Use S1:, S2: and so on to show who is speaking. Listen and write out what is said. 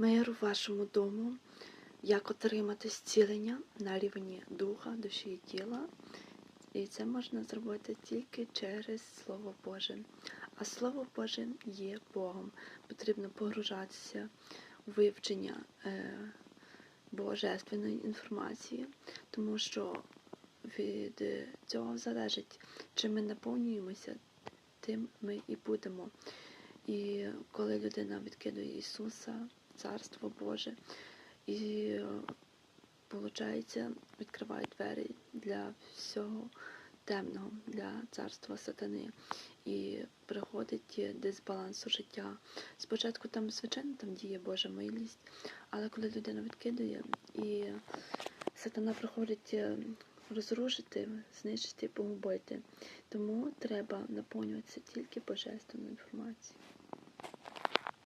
S1: Мир у вашому дому, як отримати зцілення на рівні духа, душі і тіла. І це можна зробити тільки через Слово Боже. А Слово Боже є Богом. Потрібно погружатися у вивчення е, божественної інформації, тому що від цього залежить, чи ми наповнюємося, тим ми і будемо. І коли людина відкидує Ісуса, Царство Боже, і виходить, відкриває двері для всього темного, для царства сатани. І приходить дисбаланс у життя. Спочатку там, звичайно, там діє Божа милість, але коли людина відкидує, і сатана приходить е, розрушити, знищити, погубити. Тому треба наповнюватися тільки божественною інформацією.